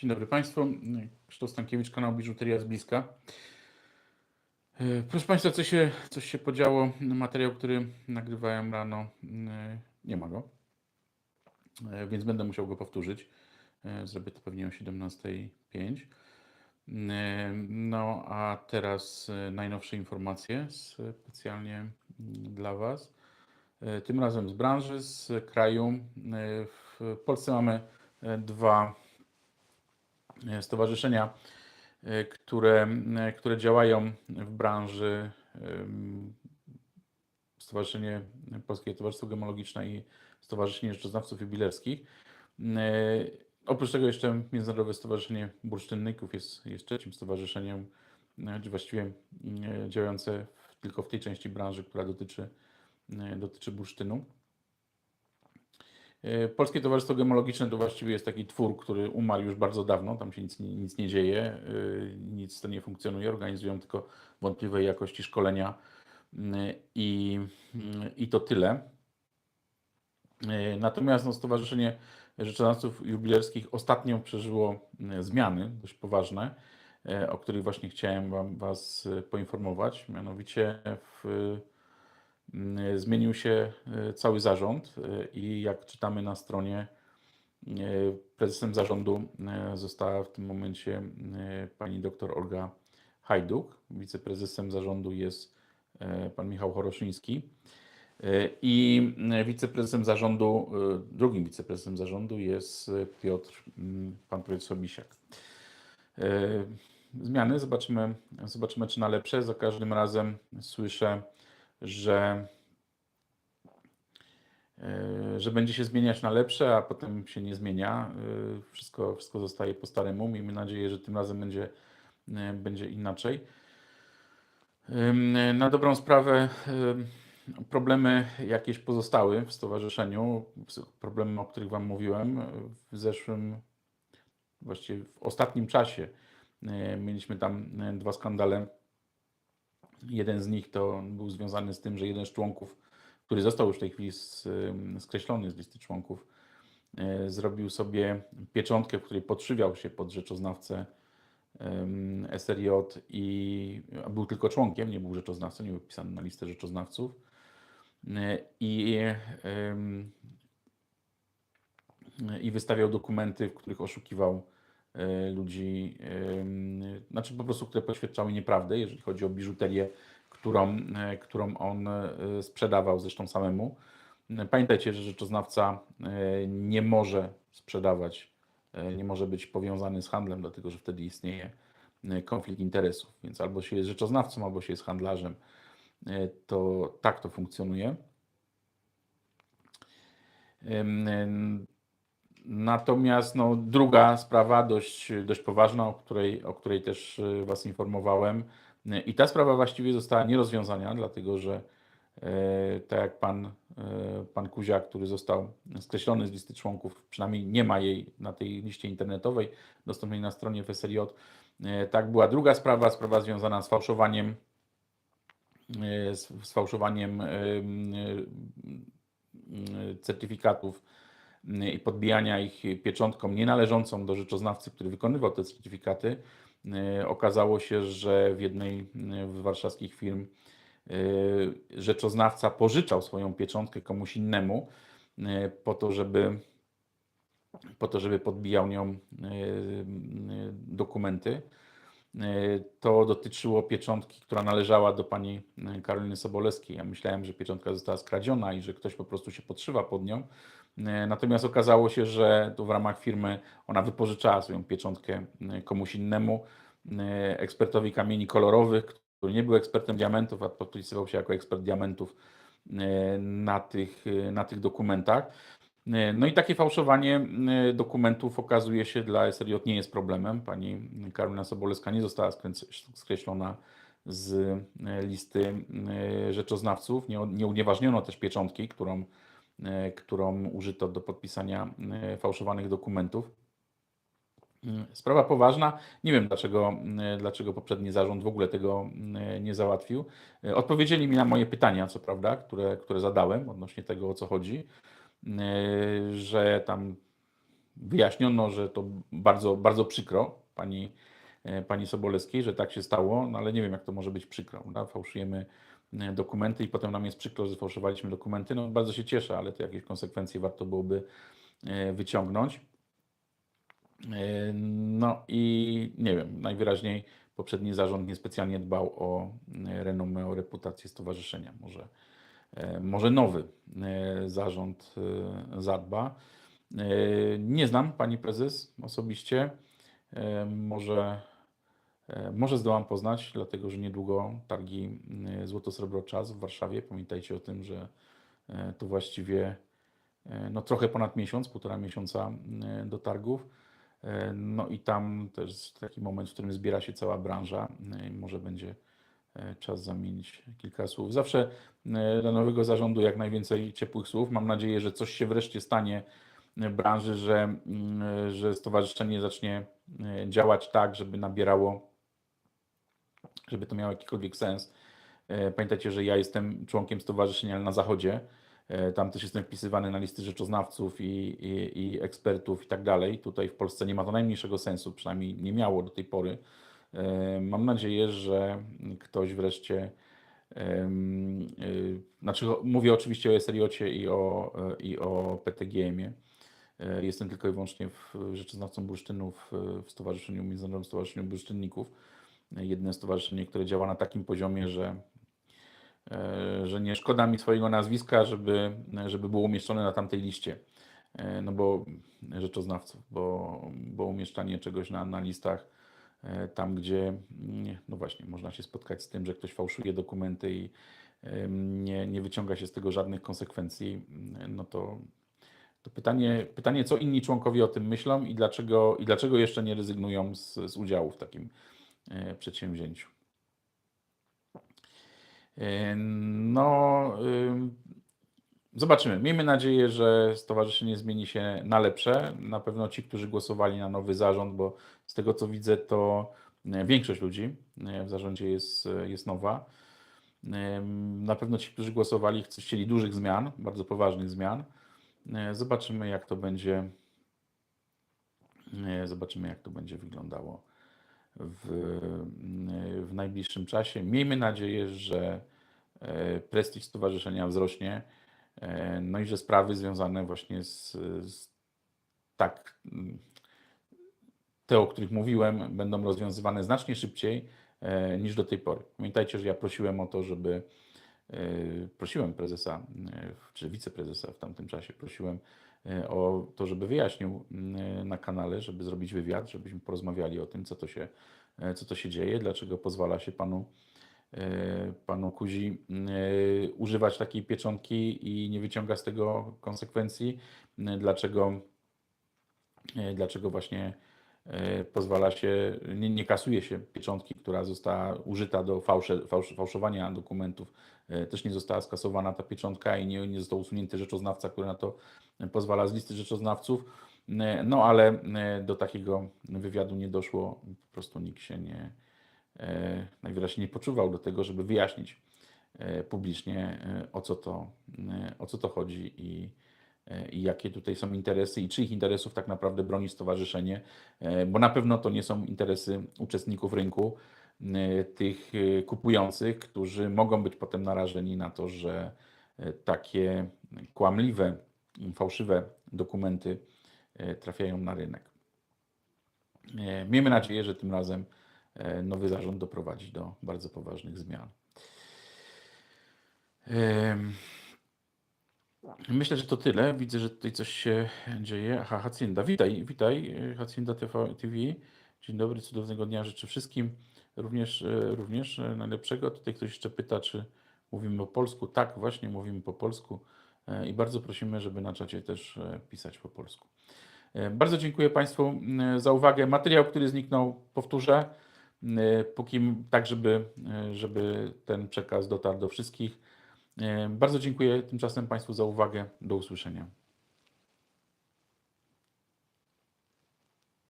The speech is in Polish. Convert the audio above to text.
Dzień dobry Państwu. Krzysztof Stankiewicz, kanał Biżuteria z bliska. E, Proszę Państwa, coś się, coś się podziało. Materiał, który nagrywałem rano, e, nie ma go, E, więc będę musiał go powtórzyć. Zrobię to pewnie o 17.05. E, No a teraz najnowsze informacje specjalnie mm, dla Was. Tym razem z branży, z kraju. W Polsce mamy dwa stowarzyszenia, e, które, e, które działają w branży. Stowarzyszenie Polskie Towarzystwo Gemologiczne i Stowarzyszenie Rzeczoznawców Jubilerskich. E, Oprócz tego jeszcze Międzynarodowe Stowarzyszenie Bursztynników jest, jest trzecim stowarzyszeniem, czy właściwie działające w, tylko w tej części branży, która dotyczy, dotyczy bursztynu. E, Polskie Towarzystwo Gemologiczne to właściwie jest taki twór, który umarł już bardzo dawno, tam się nic, nic nie dzieje, e, nic to nie funkcjonuje, organizują tylko wątpliwej jakości szkolenia mm, i, mm, i to tyle. E, Natomiast no, Stowarzyszenie Rzeczoznawców Jubilerskich ostatnio przeżyło e, zmiany dość poważne, o których właśnie chciałem wam, Was poinformować. Mianowicie w, zmienił się e, cały zarząd e, i jak czytamy na stronie, prezesem zarządu została w tym momencie pani doktor Olga Hajduk. Wiceprezesem zarządu jest pan Michał Horoszyński. I wiceprezesem zarządu, drugim wiceprezesem zarządu jest Piotr, mm, pan Piotr Sobisiak. E, Zmiany, zobaczymy, zobaczymy czy na lepsze. Za każdym razem słyszę, że, e, że będzie się zmieniać na lepsze, a potem się nie zmienia. E, Wszystko, wszystko zostaje po staremu. Miejmy nadzieję, że tym razem będzie, e, będzie inaczej. Na dobrą sprawę problemy jakieś pozostały w stowarzyszeniu, problemy, o których Wam mówiłem w zeszłym, właściwie w ostatnim czasie. Mieliśmy tam dwa skandale. Jeden z nich to był związany z tym, że jeden z członków, który został już w tej chwili ym, skreślony z listy członków, y, zrobił sobie pieczątkę, w której podszywiał się pod rzeczoznawcę SRJ i był tylko członkiem, nie był rzeczoznawcą, nie był wpisany na listę rzeczoznawców. E, I, i wystawiał dokumenty, w których oszukiwał e, ludzi, em, znaczy po prostu, które poświadczały nieprawdę, jeżeli chodzi o biżuterię, którą, e, którą on e, sprzedawał zresztą samemu. E, Pamiętajcie, że rzeczoznawca e, nie może sprzedawać, e, nie może być powiązany z handlem, dlatego że wtedy istnieje e, konflikt interesów. Więc albo się jest rzeczoznawcą, albo się jest handlarzem. E, To tak to funkcjonuje. Natomiast no, druga sprawa, dość, dość poważna, o której, o której też e, Was informowałem, i ta sprawa właściwie została nierozwiązana, dlatego że e, tak jak pan, e, pan Kuziak, który został skreślony z listy członków, przynajmniej nie ma jej na tej liście internetowej dostępnej na stronie FSRJ, e, tak była druga sprawa, sprawa związana z fałszowaniem z fałszowaniem em, certyfikatów i podbijania ich pieczątką nienależącą do rzeczoznawcy, który wykonywał te certyfikaty. E, Okazało się, że w jednej e, z warszawskich firm e, rzeczoznawca pożyczał swoją pieczątkę komuś innemu e, po to, żeby po to, żeby podbijał nią e, dokumenty. E, To dotyczyło pieczątki, która należała do pani e, Karoliny Sobolewskiej. Ja myślałem, że pieczątka została skradziona i że ktoś po prostu się podszywa pod nią. E, Natomiast okazało się, że to w ramach firmy ona wypożyczała swoją pieczątkę e, komuś innemu, e, ekspertowi kamieni kolorowych, który nie był ekspertem diamentów, a podpisywał się jako ekspert diamentów na tych, na tych dokumentach. No i takie fałszowanie dokumentów okazuje się dla SRJ nie jest problemem. Pani Karolina Sobolewska nie została skreślona z listy rzeczoznawców. Nie, nie unieważniono też pieczątki, którą, którą użyto do podpisania e, fałszowanych dokumentów. Mm, Sprawa poważna. Nie wiem, dlaczego, e, dlaczego poprzedni zarząd w ogóle tego e, nie załatwił. E, Odpowiedzieli mi na moje pytania, co prawda, które, które zadałem odnośnie tego, o co chodzi, e, że tam wyjaśniono, że to bardzo, bardzo przykro pani, e, pani Sobolewskiej, że tak się stało, no ale nie wiem, jak to może być przykro. Prawda? Fałszujemy e, dokumenty i potem nam jest przykro, że sfałszowaliśmy dokumenty. No bardzo się cieszę, ale to jakieś konsekwencje warto byłoby e, wyciągnąć. E, No i nie wiem, najwyraźniej poprzedni zarząd niespecjalnie dbał o e, renomę, o reputację stowarzyszenia. Może, e, może nowy e, zarząd e, zadba. E, Nie znam pani prezes osobiście. E, Może, e, może zdołam poznać, dlatego że niedługo targi e, Złoto-Srebro Czas w Warszawie. Pamiętajcie o tym, że e, to właściwie e, no, trochę ponad miesiąc, półtora miesiąca e, do targów. E, No i tam też taki moment, w którym zbiera się cała branża e, może będzie e, czas zamienić kilka słów. Zawsze e, dla nowego zarządu jak najwięcej ciepłych słów. Mam nadzieję, że coś się wreszcie stanie w branży, że, mm, że stowarzyszenie zacznie e, działać tak, żeby nabierało, żeby to miało jakikolwiek sens. E, Pamiętajcie, że ja jestem członkiem stowarzyszenia na zachodzie. E, Tam też jestem wpisywany na listy rzeczoznawców i, i, i ekspertów i tak dalej. Tutaj w Polsce nie ma to najmniejszego sensu, przynajmniej nie miało do tej pory. E, Mam nadzieję, że ktoś wreszcie, znaczy mówię oczywiście o SRJ i o, i o PTGM-ie. Jestem tylko i wyłącznie w rzeczoznawcą bursztynów w Stowarzyszeniu Międzynarodowym Stowarzyszeniu Bursztynników. E, Jedyne stowarzyszenie, które działa na takim poziomie, że e, że nie szkoda mi swojego nazwiska, żeby, żeby było umieszczone na tamtej liście. E, No bo rzeczoznawców, bo, bo umieszczanie czegoś na, na listach e, tam, gdzie mm, no właśnie można się spotkać z tym, że ktoś fałszuje dokumenty i nie, nie wyciąga się z tego żadnych konsekwencji, mm, no to, to pytanie, pytanie, co inni członkowie o tym myślą i dlaczego, i dlaczego jeszcze nie rezygnują z, z udziału w takim przedsięwzięciu. E, No, ym, zobaczymy. Miejmy nadzieję, że stowarzyszenie zmieni się na lepsze. Na pewno ci, którzy głosowali na nowy zarząd, bo z tego co widzę, to e, większość ludzi e, w zarządzie jest, e, jest nowa. Na pewno ci, którzy głosowali, chc- chcieli dużych zmian, bardzo poważnych zmian. E, Zobaczymy, jak to będzie. e, Zobaczymy, jak to będzie wyglądało w, w najbliższym czasie. Miejmy nadzieję, że e, prestiż stowarzyszenia wzrośnie, e, no i że sprawy związane właśnie z, z tak, te, o których mówiłem, będą rozwiązywane znacznie szybciej e, niż do tej pory. Pamiętajcie, że ja prosiłem o to, żeby prosiłem prezesa, e, czy wiceprezesa w tamtym czasie, prosiłem e, o to, żeby wyjaśnił na kanale, żeby zrobić wywiad, żebyśmy porozmawiali o tym, co to się, e, co to się dzieje, dlaczego pozwala się panu, e, panu Kuzi e, używać takiej pieczątki i nie wyciąga z tego konsekwencji, e, dlaczego, e, dlaczego właśnie e, pozwala się, nie, nie kasuje się pieczątki, która została użyta do fałsze, fałsz, fałszowania dokumentów. E, Też nie została skasowana ta pieczątka i nie, nie został usunięty rzeczoznawca, który na to pozwala z listy rzeczoznawców. E, No ale e, do takiego wywiadu nie doszło, po prostu nikt się nie, e, najwyraźniej nie poczuwał do tego, żeby wyjaśnić e, publicznie e, o co to, e, o co to chodzi i, e, i jakie tutaj są interesy i czyich interesów tak naprawdę broni stowarzyszenie, e, bo na pewno to nie są interesy uczestników rynku, e, tych e, kupujących, którzy mogą być potem narażeni na to, że e, takie kłamliwe, fałszywe dokumenty e, trafiają na rynek. E, Miejmy nadzieję, że tym razem e, nowy zarząd doprowadzi do bardzo poważnych zmian. Myślę, że to tyle. Widzę, że tutaj coś się dzieje. Aha, Hacinda, witaj, witaj, e, Hacinda TV. TV. Dzień dobry, cudownego dnia życzę wszystkim. Również, e, również e, najlepszego. Tutaj ktoś jeszcze pyta, czy mówimy po polsku. Tak, właśnie mówimy po polsku i bardzo prosimy, żeby na czacie też pisać po polsku. Bardzo dziękuję Państwu za uwagę. Materiał, który zniknął, powtórzę, póki tak, żeby, żeby ten przekaz dotarł do wszystkich. E, Bardzo dziękuję tymczasem Państwu za uwagę. Do usłyszenia.